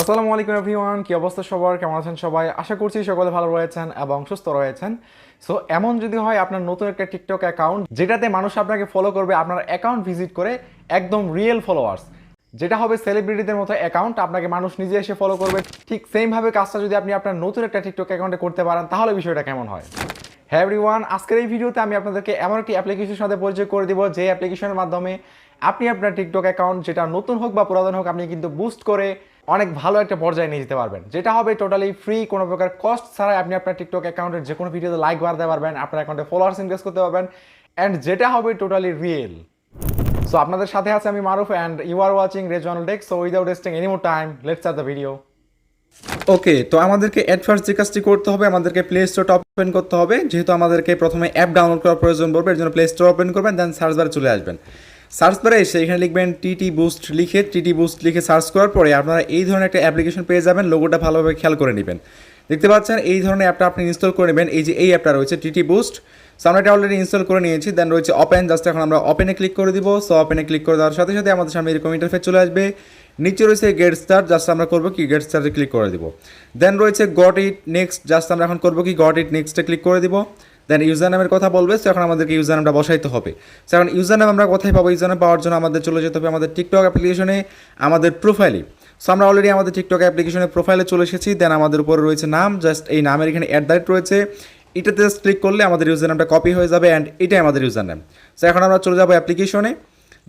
আসসালামু আলাইকুম এভরিওয়ান কি অবস্থা সবার? কেমন আছেন সবাই? আশা করছি সকলে ভালো রয়েছেন এবং সুস্থ রয়েছেন। সো এমন যদি হয় আপনার নতুন একটা টিকটক অ্যাকাউন্ট যেটাতে মানুষ আপনাকে ফলো করবে আপনার অ্যাকাউন্ট ভিজিট করে একদম রিয়েল ফলোয়ার্স যেটা হবে সেলিব্রিটিদের মতো অ্যাকাউন্ট আপনাকে মানুষ নিজে এসে ফলো করবে। ঠিক সেম ভাবে কাজটা যদি আপনি আপনার নতুন একটা টিকটক অ্যাকাউন্টে করতে পারেন, তাহলে বিষয়টা কেমন হয়? হ্যাঁ এভরিওয়ান আজকের এই ভিডিওতে আমি আপনাদেরকে এমন একটি অ্যাপ্লিকেশনের সাথে পরিচয় করে দিব যে অ্যাপ্লিকেশনের মাধ্যমে আপনি আপনার টিকটক অ্যাকাউন্ট যেটা নতুন হোক বা পুরাতন হোক, আপনি কিন্তু বুস্ট করে অনেক ভালো একটা পর্যায়ে নিয়ে যেতে পারবেন। যেটা হবে টোটালি ফ্রি কোনো প্রকার কস্ট ছাড়াই আপনি আপনার টিকটক অ্যাকাউন্টের যে কোনো ভিডিওতে লাইক বাড়াতে পারবেন, আপনার অ্যাকাউন্টে ফলোয়ার্স ইনক্রিজ করতে পারবেন অ্যান্ড যেটা হবে টোটালি রিয়েল সো আপনাদের সাথে আছে আমি Maruf and you are watching regional tech so without wasting any more time let's start the video okay তো আমাদেরকে অ্যাট ফার্স্ট যে কাজটি করতে হবে, আমাদেরকে প্লে স্টোরটা ওপেন করতে হবে। যেহেতু আমাদেরকে প্রথমে অ্যাপ ডাউনলোড করার প্রয়োজন পড়বে, এর জন্য প্লে স্টোর ওপেন করবেন দেন সার্চ বারে চলে আসবেন। সার্চ বারে এসে এখানে লিখবেন টিটি বুস্ট লিখে টিটি বুস্ট লিখে সার্চ করার পরে আপনারা এই ধরনের একটা অ্যাপ্লিকেশন পেয়ে যাবেন, লোগোটা ভালোভাবে খেয়াল করে নেবেন। দেখতে পাচ্ছেন এই ধরনের অ্যাপটা আপনি ইনস্টল করে নেবেন। এই যে এই অ্যাপটা রয়েছে টিটি বুস্ট সো আমরা এটা অলরেডি ইনস্টল করে নিয়েছি। দেন রয়েছে ওপেন জাস্ট এখন আমরা ওপেনে ক্লিক করে দিব। সো ওপেনে ক্লিক করে দেওয়ার সাথে সাথে আমাদের সামনে এরকম ইন্টারফেস চলে আসবে। নিচে রয়েছে গেট স্টার্ট জাস্ট আমরা করব কি গেট স্টার্টে ক্লিক করে দিব। দেন রয়েছে গট ইট নেক্সট জাস্ট আমরা এখন করব কি গট ইট নেক্সটে ক্লিক করে দিব। দেন ইউজার নামের কথা বলবে, সো এখন আমাদেরকে ইউজার নামটা বসাইতে হবে। সো এখন ইউজার নাম আমরা কোথায় পাবো? ইউজার নাম পাওয়ার জন্য আমাদের চলে যেতে হবে আমাদের টিকটক অ্যাপ্লিকেশনে, আমাদের প্রোফাইলে। সো আমরা অলরেডি আমাদের টিকটক অ্যাপ্লিকেশনের প্রোফাইলে চলে এসেছি দেন আমাদের উপরে রয়েছে নাম জাস্ট এই নামের এখানে অ্যাট দ্য রয়েছে। এটাতে জাস্ট ক্লিক করলে আমাদের ইউজার নামটা কপি হয়ে যাবে অ্যান্ড এটাই আমাদের ইউজার নাম সো এখন আমরা চলে যাব অ্যাপ্লিকেশনে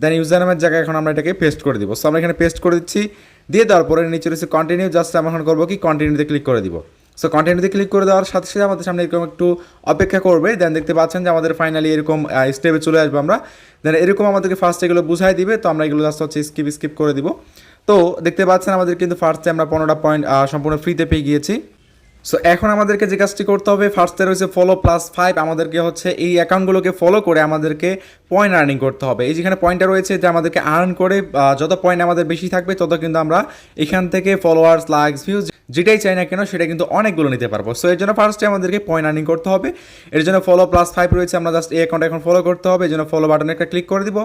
দেন ইউজার নামের জায়গায় এখন আমরা এটাকে পেস্ট করে দিব। সো আমরা এখানে পেস্ট করে দিচ্ছি, দিয়ে দেওয়ার পরে নিচে রয়েছে কন্টিনিউ জাস্ট আমরা এখন করব কি? কন্টিনিউতে ক্লিক করে দিব। সো কন্টিনিউতে ক্লিক করে দেওয়ার সাথে সাথে আমাদের সামনে এরকম একটু অপেক্ষা করবে দেন দেখতে পাচ্ছেন যে আমাদের ফাইনালি এরকম স্টেপে চলে আসব আমরা। দেন এরকম আমাদেরকে ফার্স্ট এগুলো বুঝাই দিবে, তো আমরা এগুলো জাস্ট হচ্ছে স্কিপ স্কিপ করে দিব। তো দেখতে পাচ্ছেন আমাদের কিন্তু ফার্স্টে আমরা পনেরোটা পয়েন্ট সম্পূর্ণ ফ্রিতে পেয়ে গিয়েছি। সো এখন আমাদেরকে যে কাজটি করতে হবে ফার্স্টে রয়েছে ফলো প্লাস ফাইভ আমাদেরকে হচ্ছে এই অ্যাকাউন্টগুলোকে ফলো করে আমাদেরকে পয়েন্ট আর্নিং করতে হবে। এই যেখানে পয়েন্টটা রয়েছে যে আমাদেরকে আর্ন করে যত পয়েন্ট আমাদের বেশি থাকবে, তত কিন্তু আমরা এখান থেকে ফলোয়ার্স লাইকস ভিউজ যেটাই চাই না কেন, সেটা কিন্তু অনেকগুলো নিতে পারব। সো এর জন্য ফার্স্টে আমাদেরকে পয়েন্ট আর্নিং করতে হবে। এর জন্য ফলো প্লাস ফাইভ রয়েছে, আমরা জাস্ট এই অ্যাকাউন্ট এখন ফলো করতে হবে। এই জন্য ফলো বাটনে একটা ক্লিক করে দিব।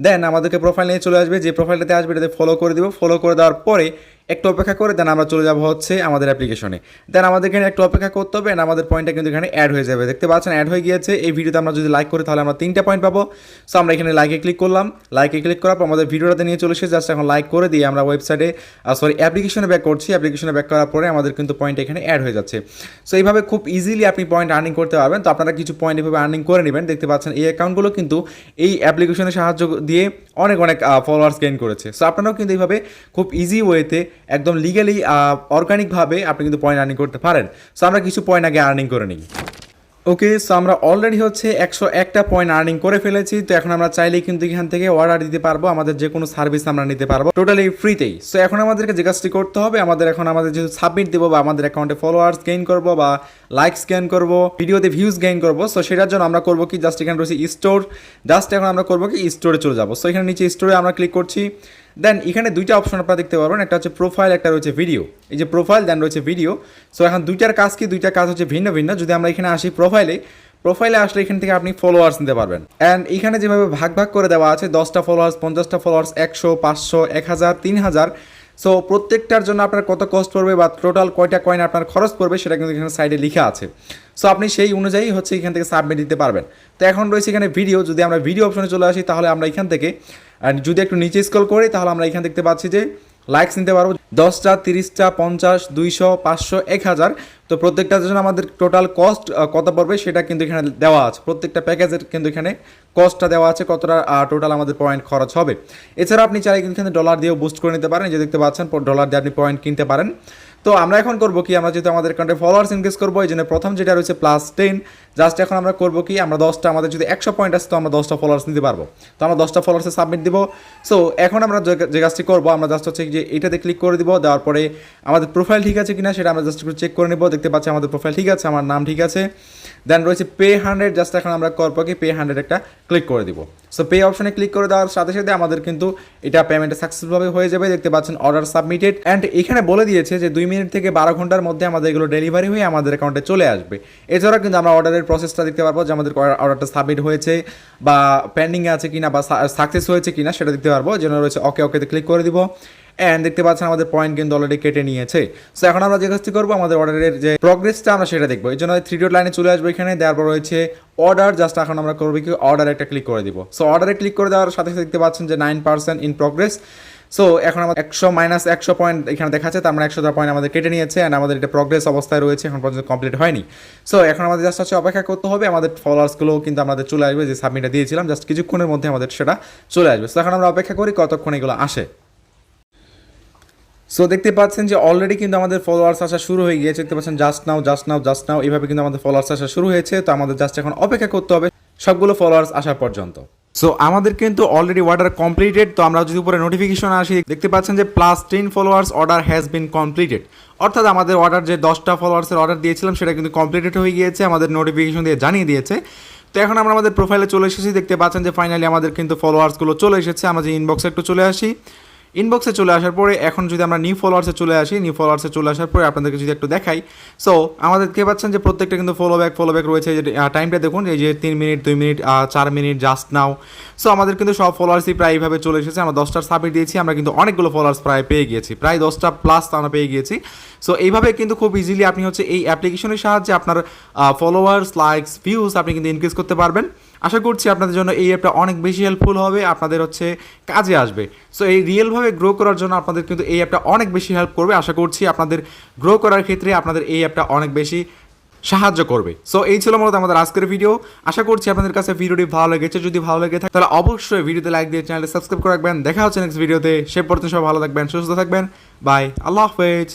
দেন আমাদেরকে প্রোফাইল নিয়ে চলে আসবে। যে প্রোফাইলটাতে আসবে, এটাতে ফলো করে দিব। ফলো করে দেওয়ার পরে একটু অপেক্ষা করে দেন আমরা চলে যাব হচ্ছে আমাদের অ্যাপ্লিকেশনে দেন আমাদের এখানে একটু অপেক্ষা করতে হবে আমাদের পয়েন্টটা কিন্তু এখানে অ্যাড হয়ে যাবে। দেখতে পাচ্ছেন অ্যাড হয়ে গিয়েছে। এই ভিডিওতে আমরা যদি লাইক করি, তাহলে আমরা তিনটা পয়েন্ট পাবো। সো আমরা এখানে লাইকে ক্লিক করলাম। লাইকে ক্লিক করার পর আমাদের ভিডিওটাতে নিয়ে চলে এসে জাস্ট এখন লাইক করে দিয়ে আমরা ওয়েবসাইটে সরি অ্যাপ্লিকেশনে ব্যাক করছি। অ্যাপ্লিকেশনে ব্যাক করার পরে আমাদের কিন্তু পয়েন্ট এখানে অ্যাড হয়ে যাচ্ছে। সো এইভাবে খুব ইজিলি আপনি পয়েন্ট আর্নিং করতে পারবেন। তো আপনারা কিছু পয়েন্ট এভাবে আর্নিং করে নেবেন। দেখতে পাচ্ছেন এই অ্যাকাউন্টগুলো কিন্তু এই অ্যাপ্লিকেশনের সাহায্য দিয়ে অনেক অনেক ফলোয়ার্স গেইন করেছে। সো আপনারাও কিন্তু এইভাবে খুব ইজি ওয়েতে একদম লিগালি অর্গানিকভাবে আপনি কিন্তু পয়েন্ট আর্নিং করতে পারেন। সো আমরা কিছু পয়েন্ট আগে আর্নিং করে নিই। ওকে সো আমরা অলরেডি হচ্ছে একশো একটা পয়েন্ট আর্নিং করে ফেলেছি, তো এখন আমরা চাইলেই কিন্তু এখান থেকে অর্ডার দিতে পারব, আমাদের যে কোনো সার্ভিস আমরা নিতে পারব টোটালি ফ্রিতেই সো এখন আমাদেরকে যে কাজটি করতে হবে, আমাদের এখন আমাদের যেহেতু সাবমিট দেবো বা আমাদের অ্যাকাউন্টে ফলোয়ার্স গেইন করব বা লাইকস গেইন করব ভিডিওতে ভিউজ গেইন করব সো সেটার জন্য আমরা করব কি জাস্ট এখানে রয়েছে স্টোর জাস্ট এখন আমরা করব কি স্টোরে চলে যাব। সো এখানে নিচে স্টোরে আমরা ক্লিক করছি দেন এখানে দুইটা অপশন আপনারা দেখতে পারবেন। একটা হচ্ছে প্রোফাইল একটা রয়েছে ভিডিও এই যে প্রোফাইল দেন রয়েছে ভিডিও সো এখন দুইটার কাজ কি? দুইটা কাজ হচ্ছে ভিন্ন ভিন্ন। যদি আমরা এখানে আসি প্রোফাইলে প্রোফাইলে আসলে এখান থেকে আপনি ফলোয়ার্স নিতে পারবেন। অ্যান্ড এখানে যেভাবে ভাগ ভাগ করে দেওয়া আছে, দশটা ফলোয়ার্স পঞ্চাশটা ফলোয়ার্স একশো, পাঁচশো, এক হাজার, তিন হাজার। সো প্রত্যেকটার জন্য আপনার কত কস্ট পড়বে বা টোটাল কয়টা কয়েন আপনার খরচ পড়বে, সেটা কিন্তু এখানে সাইডে লেখা আছে। সো আপনি সেই অনুযায়ী হচ্ছে এখান থেকে সাবমিট দিতে পারবেন। তো এখন রয়েছে এখানে ভিডিও যদি আমরা ভিডিও অপশনে চলে আসি, তাহলে আমরা এখান থেকে আর যদি একটু নিচে স্কল করি, তাহলে আমরা এখানে দেখতে পাচ্ছি যে লাইকস নিতে পারব দশটা, তিরিশটা, পঞ্চাশ, দুইশো, পাঁচশো, এক হাজার। তো প্রত্যেকটার জন্য আমাদের টোটাল কস্ট কত পড়বে সেটা কিন্তু এখানে দেওয়া আছে। প্রত্যেকটা প্যাকেজের কিন্তু এখানে কস্টটা দেওয়া আছে কতটা টোটাল আমাদের পয়েন্ট খরচ হবে। এছাড়া আপনি চাইলে কিন্তু এখানে ডলার দিয়েও বুস্ট করে নিতে পারেন। যে দেখতে পাচ্ছেন ডলার দিয়ে আপনি পয়েন্ট কিনতে পারেন। তো আমরা এখন করব কি? আমরা যেহেতু আমাদের অ্যাকাউন্টে ফলোয়ার্স ইনক্রিজ করব, এই জন্য প্রথম যেটা রয়েছে প্লাস টেন জাস্ট এখন আমরা করব কি? আমরা দশটা, আমাদের যদি একশো পয়েন্ট আসে, তো আমরা দশটা ফলোয়ার্স নিতে পারব। তো আমরা দশটা ফলোয়ার্সে সাবমিট দিব। সো এখন আমরা যে- কাজটি করব, আমরা জাস্ট হচ্ছে যে এটাতে ক্লিক করে দিব। দেওয়ার পরে আমাদের প্রোফাইল ঠিক আছে কিনা, সেটা আমরা জাস্ট একটু চেক করে নেব। দেখতে পাচ্ছি আমাদের প্রোফাইল ঠিক আছে, আমার নাম ঠিক আছে। দেন রয়েছে পে হান্ড্রেড জাস্ট এখন আমরা করব কি? পে হান্ড্রেড একটা ক্লিক করে দিব। সো পে অপশনে ক্লিক করে দেওয়ার সাথে সাথে আমাদের কিন্তু এটা পেমেন্ট সাকসেসফুলভাবে হয়ে যাবে। দেখতে পাচ্ছেন অর্ডার সাবমিটেড অ্যান্ড এখানে বলে দিয়েছে যে দুই মিনিট থেকে বারো ঘণ্টার মধ্যে আমাদের এগুলো ডেলিভারি হয়ে আমাদের অ্যাকাউন্টে চলে আসবে। এছাড়াও কিন্তু আমরা অর্ডারের প্রসেসটা দেখতে পারব যে আমাদের অর্ডারটা সাবমিট হয়েছে বা পেন্ডিংয়ে আছে কিনা বা সাকসেস হয়েছে কিনা সেটা দেখতে পারব। যেন রয়েছে ওকে ওকেতে ক্লিক করে দিব। অ্যান্ড দেখতে পাচ্ছেন আমাদের পয়েন্ট কিন্তু অলরেডি কেটে নিয়েছে। সো এখন আমরা যে কাজটি করব, আমাদের অর্ডারের যে প্রগ্রেসটা আমরা সেটা দেখব। এই জন্য থ্রি ডট লাইনে চলে আসব এখানে। দেওয়ার পর রয়েছে অর্ডার জাস্ট এখন আমরা করব কি অর্ডার একটা ক্লিক করে দিব। সো অর্ডারে ক্লিক করে দেওয়ার সাথে সাথে দেখতে পাচ্ছেন যে nine percent in progress so এখন আমাদের একশো মাইনাস একশো পয়েন্ট এখানে দেখাচ্ছে, তার মানে একশোটা পয়েন্ট আমাদের কেটে নিয়েছে। অ্যান্ড আমাদের এটা প্রগ্রেস অবস্থায় রয়েছে, এখন পর্যন্ত কমপ্লিট হয়নি। সো এখন আমাদের জাস্ট হচ্ছে অপেক্ষা করতে হবে। আমাদের ফলোয়ার্সগুলো কিন্তু আমাদের চলে আসবে, যে সাবমিটটা দিয়েছিলাম। জাস্ট কিছুক্ষণের মধ্যে আমাদের সেটা চলে আসবে। সো এখন আমরা অপেক্ষা করি কতক্ষণ এগুলো আসে। সো দেখতে পাচ্ছেন যে অলরেডি কিন্তু আমাদের ফলোয়ার্স আসা শুরু হয়ে গিয়েছে। দেখতে পাচ্ছেন just now just now just now এইভাবে কিন্তু আমাদের ফলোয়ার্স আসা শুরু হয়েছে। তো আমাদের জাস্ট এখন অপেক্ষা করতে হবে সবগুলো ফলোয়ার্স আসা পর্যন্ত। সো আমাদের কিন্তু অলরেডি অর্ডার কমপ্লিটেড তো আমরা যদি উপরে নোটিফিকেশন আসি, দেখতে পাচ্ছেন যে plus ten followers order has been completed অর্থাৎ আমাদের অর্ডার যে দশটা ফলোয়ার্সের অর্ডার দিয়েছিলাম, সেটা কিন্তু কমপ্লিটেড হয়ে গিয়েছে। আমাদের নোটিফিকেশন দিয়ে জানিয়ে দিয়েছে। তো এখন আমরা আমাদের প্রোফাইলে চলে এসেছি। দেখতে পাচ্ছেন যে ফাইনালি আমাদের কিন্তু ফলোয়ার্সগুলো চলে এসেছে। আমরা যে ইনবক্সে একটু চলে আসি। ইনবক্সে চলে আসার পরে, এখন যদি আমরা নিউ ফলোয়ার্সে চলে আসি নিউ ফলোয়ার্সে চলে আসার পরে আপনাদেরকে যদি একটু দেখাই সো আমাদের দেখতে পাচ্ছেন যে প্রত্যেকটা কিন্তু ফলো ব্যাক ফলো ব্যাক রয়েছে টাইমটা দেখুন, এই যে তিন মিনিট দুই মিনিট চার মিনিট জাস্ট নাও সো আমাদের কিন্তু সব ফলোয়ার্সই প্রায় এইভাবে চলে এসেছে, আমরা দশটার সাবমিট দিয়েছি, আমরা কিন্তু অনেকগুলো ফলোয়ার্স প্রায় পেয়ে গিয়েছি, প্রায় দশটা প্লাস আমরা পেয়ে গিয়েছি সো এইভাবে কিন্তু খুব ইজিলি আপনি হচ্ছে এই অ্যাপ্লিকেশনের সাহায্যে আপনার ফলোয়ার্স লাইকস ভিউজ আপনি কিন্তু ইনক্রিজ করতে পারবেন। আশা করছি আপনাদের জন্য এই অ্যাপটা অনেক বেশি হেল্পফুল হবে, আপনাদের হচ্ছে কাজে আসবে সো এই রিয়েলভাবে গ্রো করার জন্য আপনাদের কিন্তু এই অ্যাপটা অনেক বেশি হেল্প করবে। আশা করছি আপনাদের গ্রো করার ক্ষেত্রে আপনাদের এই অ্যাপটা অনেক বেশি সাহায্য করবে। সো এই ছিল মূলত আমাদের আজকের ভিডিও আশা করছি আপনাদের কাছে ভিডিওটি ভালো লেগেছে। যদি ভালো লেগে থাকে, তাহলে অবশ্যই ভিডিওতে লাইক দিয়ে চ্যানেলে সাবস্ক্রাইব করে রাখবেন। দেখা হচ্ছে নেক্সট ভিডিওতে সে পর্যন্ত সব ভালো থাকবেন, সুস্থ থাকবেন। বাই আল্লাহ হাফেজ।